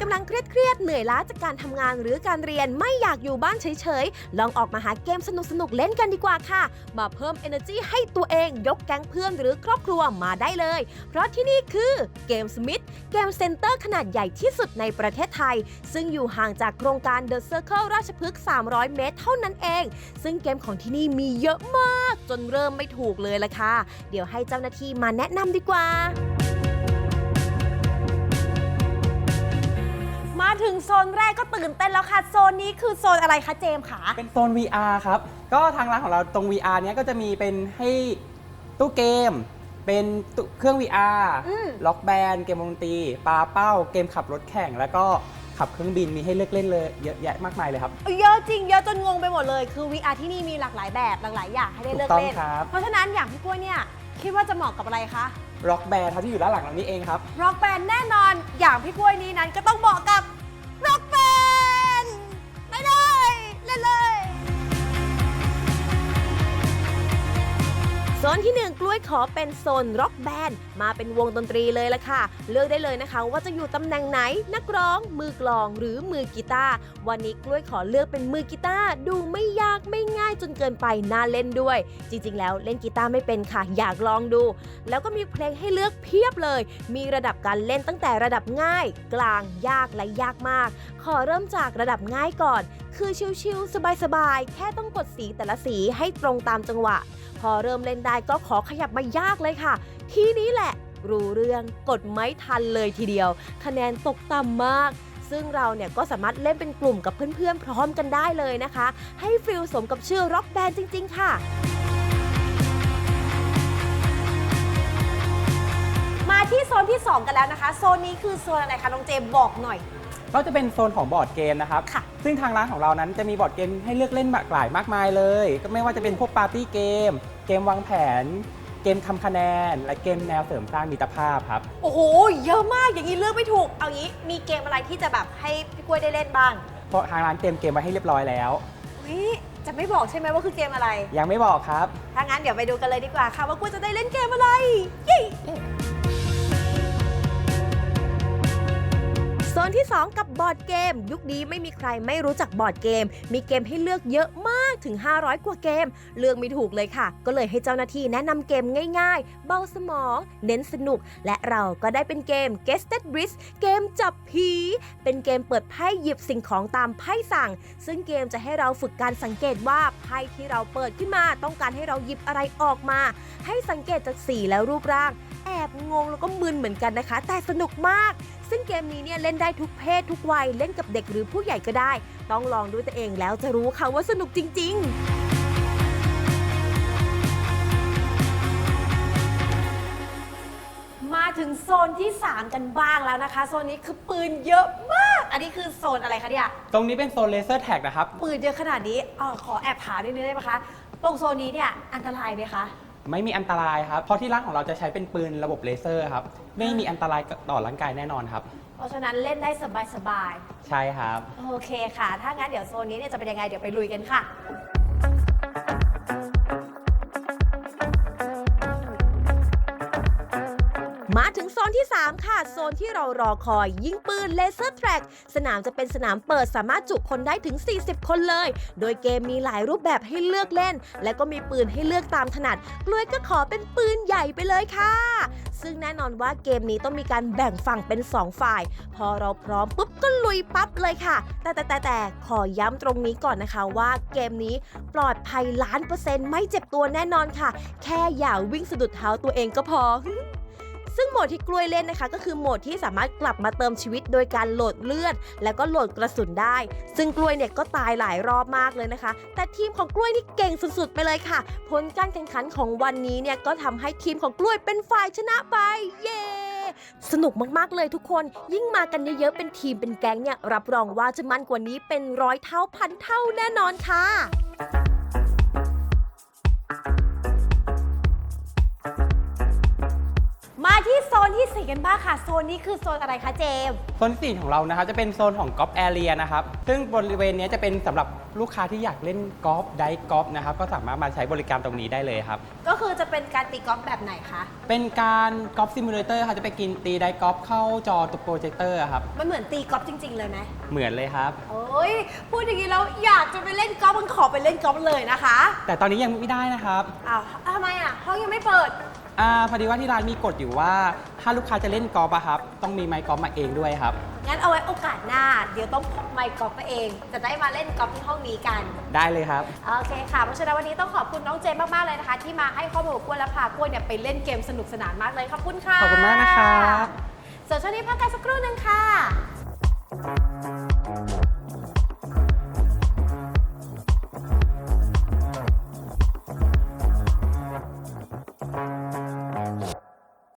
กำลังเครียดๆเหนื่อยล้าจากการทำงานหรือการเรียนไม่อยากอยู่บ้านเฉยๆ ลองออกมาหาเกมสนุกๆเล่นกันดีกว่าค่ะ มาเพิ่ม energy ให้ตัวเองยกแก๊งเพื่อนหรือครอบครัวมาได้เลย เพราะที่นี่คือเกมสมิธเกมเซ็นเตอร์ขนาดใหญ่ที่สุดในประเทศไทย ซึ่งอยู่ห่างจากโครงการ The Circle ราชพฤกษ์ 300 เมตร เท่านั้นเอง ซึ่งเกมของที่นี่มีเยอะมาก จนเริ่มไม่ถูกเลยละค่ะ เดี๋ยวให้เจ้าหน้าที่มาแนะนำดีกว่า นแรกก็ตื่นเต้นแล้วค่ะ โซนนี้คือโซนอะไรคะเจมส์คะเป็นโซน VR ครับ ก็ทางร้านของเราตรง VR เนี้ยก็จะมีเป็นให้ตู้เกม เป็นตู้เครื่อง VR อืม ล็อกแบนด์เกมวงดนตรีปาเป้า เกมขับรถแข่ง แล้วก็ขับเครื่องบินมีให้เลือกเล่นเลยเยอะแยะมากมายเลยครับ เยอะจริงเยอะจนงงไปหมดเลย คือ VR ที่นี่มีหลากหลายแบบหลากหลายอย่างให้ได้เลือกถูกต้องเล่นครับ เพราะฉะนั้นอย่างพี่กล้วยเนี่ยคิดว่าจะเหมาะกับอะไรคะล็อกแบนด์ครับที่อยู่ด้านหลังเรานี่เองครับ ร็อกแบนแน่นอนอย่างพี่กล้วยนี้นั้นก็ต้องเหมาะกับ นที่ 1 กล้วยขอเป็นโซนร็อกแบนด์มาเป็นวงดนตรีเลยละค่ะ เลือกได้เลยนะคะว่าจะอยู่ตำแหน่งไหน นักร้อง มือกลองหรือมือกีตาร์วันนี้กล้วยขอเลือกเป็นมือกีตาร์ดูไม่ยากไม่ง่ายจนเกินไปน่าเล่นด้วย จริงๆ แล้วเล่นกีตาร์ไม่เป็นค่ะ อยากลองดู แล้วก็มีเพลงให้เลือกเพียบเลย มีระดับการเล่นตั้งแต่ระดับง่าย กลางยากและยากมาก ขอเริ่มจากระดับง่ายก่อน คือชิลๆสบายๆแค่ต้องกดสีแต่ละสีให้ตรงตามจังหวะ พอเริ่มเล่นได้ก็ขอขยับมายากเลยค่ะ ทีนี้แหละ รู้เรื่องกดไม่ทันเลยทีเดียว คะแนนตกต่ำมาก ซึ่งเราเนี่ยก็สามารถเล่นเป็นกลุ่มกับเพื่อนๆ พร้อมกันได้เลยนะคะ ให้ฟิลสมกับชื่อร็อกแบนด์จริง ๆ ค่ะมาที่โซนที่ 2 กันแล้วนะคะ โซนนี้คือโซนอะไรคะ น้องเจบอกหน่อย ก็จะเป็นโซนของบอร์ดเกมนะครับ ค่ะ ซึ่งทางร้านของเรานั้นจะมีบอร์ดเกมให้เลือกเล่นหลากหลายมากมายเลย ก็ไม่ว่าจะเป็นพวกปาร์ตี้เกม เกมวางแผน เกมทำคะแนน และเกมแนวเสริมสร้างมิตรภาพครับ โอ้โห เยอะมาก อย่างนี้เลือกไม่ถูก เอางี้ มีเกมอะไรที่จะแบบให้พี่กล้วยได้เล่นบ้างเพราะทางร้านเตรียมเกมไว้ให้เรียบร้อยแล้วเฮ้ยจะไม่บอกใช่ไหมว่าคือเกมอะไร ยังไม่บอกครับ ถ้างั้นเดี๋ยวไปดูกันเลยดีกว่าค่ะว่ากล้วยจะได้เล่นเกมอะไร เย้ โซนที่ 2 กับบอร์ดเกม ยุคนี้ไม่มีใครไม่รู้จักบอร์ดเกม มีเกมให้เลือกเยอะมากถึง 500 กว่าเกม เลือกไม่ถูกเลยค่ะ ก็เลยให้เจ้าหน้าที่แนะนำเกมง่ายๆ เบาสมอง เน้นสนุก และเราก็ได้เป็นเกม Guested Risk เกมจับผี เป็นเกมเปิดไพ่หยิบสิ่งของตามไพ่สั่ง ซึ่งเกมจะให้เราฝึกการสังเกตว่าไพ่ที่เราเปิดขึ้นมา ต้องการให้เราหยิบอะไรออกมา ให้สังเกตจากสีและรูปร่าง แอบงงแล้วก็มึนเหมือนกันนะคะ แต่สนุกมาก ซึ่งเกมนี้เนี่ยเล่นได้ทุกเพศทุกวัยเล่นกับเด็กหรือผู้ใหญ่ก็ได้ ต้องลองด้วยตัวเองแล้วจะรู้ค่ะว่าสนุกจริง ๆมาถึงโซนที่ 3 กันบ้างแล้วนะคะ โซนนี้คือปืนเยอะมาก อันนี้คือโซนอะไรคะเนี่ยตรงนี้เป็นโซนเลเซอร์แท็กนะครับ ปืนเยอะขนาดนี้เออขอแอบถามนิดนึงได้ไหมคะ ตรงโซนนี้เนี่ยอันตรายไหมคะ ไม่มีอันตรายครับ เพราะที่ร้านของเราจะใช้เป็นปืนระบบเลเซอร์ครับ ไม่มีอันตรายต่อร่างกายแน่นอนครับ เพราะฉะนั้นเล่นได้สบายใช่ครับๆโอเคค่ะ ถ้างั้นเดี๋ยวโซนนี้เนี่ยจะเป็นยังไง เดี๋ยวไปลุยกันค่ะ มาถึงโซนที่ 3 ค่ะ โซนที่เรารอคอย ยิงปืนเลเซอร์แทร็กสนามจะเป็นสนามเปิดสามารถจุคนได้ถึง 40 คนเลย โดยเกมมีหลายรูปแบบให้เลือกเล่น และก็มีปืนให้เลือกตามถนัด กล้วยก็ขอเป็นปืนใหญ่ไปเลยค่ะ ซึ่งแน่นอนว่าเกมนี้ต้องมีการแบ่งฝั่งเป็น 2 ฝ่าย พอเราพร้อมปุ๊บก็ลุยปั๊บเลยค่ะ แต่แต่แต่แต่ขอย้ำตรงนี้ก่อนนะคะว่าเกมนี้ปลอดภัยล้านเปอร์เซ็นต์ไม่เจ็บตัวแน่นอนค่ะ แค่อย่าวิ่งสะดุดเท้าตัวเองก็พอ ซึ่งโหมดที่กล้วยเล่นนะคะ ก็คือโหมดที่สามารถกลับมาเติมชีวิตโดยการโหลดเลือด แล้วก็โหลดกระสุนได้ ซึ่งกล้วยเนี่ยก็ตายหลายรอบมากเลยนะคะ แต่ทีมของกล้วยนี่เก่งสุดๆ ไปเลยค่ะ ผลการแข่งขันของวันนี้เนี่ยก็ทำให้ทีมของกล้วยเป็นฝ่ายชนะไป เย้สนุกมากๆเลยทุกคน ยิ่งมากันเยอะๆเป็นทีมเป็นแก๊งเนี่ยรับรองว่าจะมันกว่านี้เป็นร้อยเท่าพันเท่าแน่นอนค่ะ กันบ้างค่ะ โซนนี้คือโซนอะไรคะเจมส์โซนที่สี่ของเรานะครับจะเป็นโซนของกอล์ฟแอเรียนะครับ ซึ่งบริเวณเนี้ยจะเป็นสำหรับลูกค้าที่อยากเล่นกอล์ฟไดกอล์ฟนะครับ ก็สามารถมาใช้บริการตรงนี้ได้เลยครับ ก็คือจะเป็นการตีกอล์ฟแบบไหนคะ เป็นการกอล์ฟซิมูเลเตอร์ค่ะจะไปกินตีไดกอล์ฟเข้าจอตัวโปรเจคเตอร์ครับ มันเหมือนตีกอล์ฟจริง ๆ เลยไหมเหมือนเลยครับ โอ้ยพูดอย่างนี้แล้วอยากจะไปเล่นกอล์ฟมันขอไปเล่นกอล์ฟเลยนะคะแต่ตอนนี้ยังไม่ได้นะครับอ้าวทำไมอะห้องยังไม่เปิด อ่าพอดีว่าที่ร้านมีกฎอยู่ว่า ถ้าลูกค้าจะเล่นกอล์ฟอะครับ ต้องมีไมค์กอล์ฟมาเองด้วยครับ งั้นเอาไว้โอกาสหน้า เดี๋ยวต้องพกไมค์กอล์ฟมาเอง จะได้มาเล่นกอล์ฟที่ห้องนี้กัน ได้เลยครับ โอเคค่ะ เพราะฉะนั้นวันนี้ต้องขอบคุณน้องเจมมาก ๆ เลยนะคะ ที่มาให้ข้อมูลกับกล้วยและพากล้วยเนี่ยไปเล่นเกมสนุกสนานมากเลยขอบคุณค่ะขอบคุณมากนะครับส่วนช่วงนี้พักกันสักครู่หนึ่งค่ะ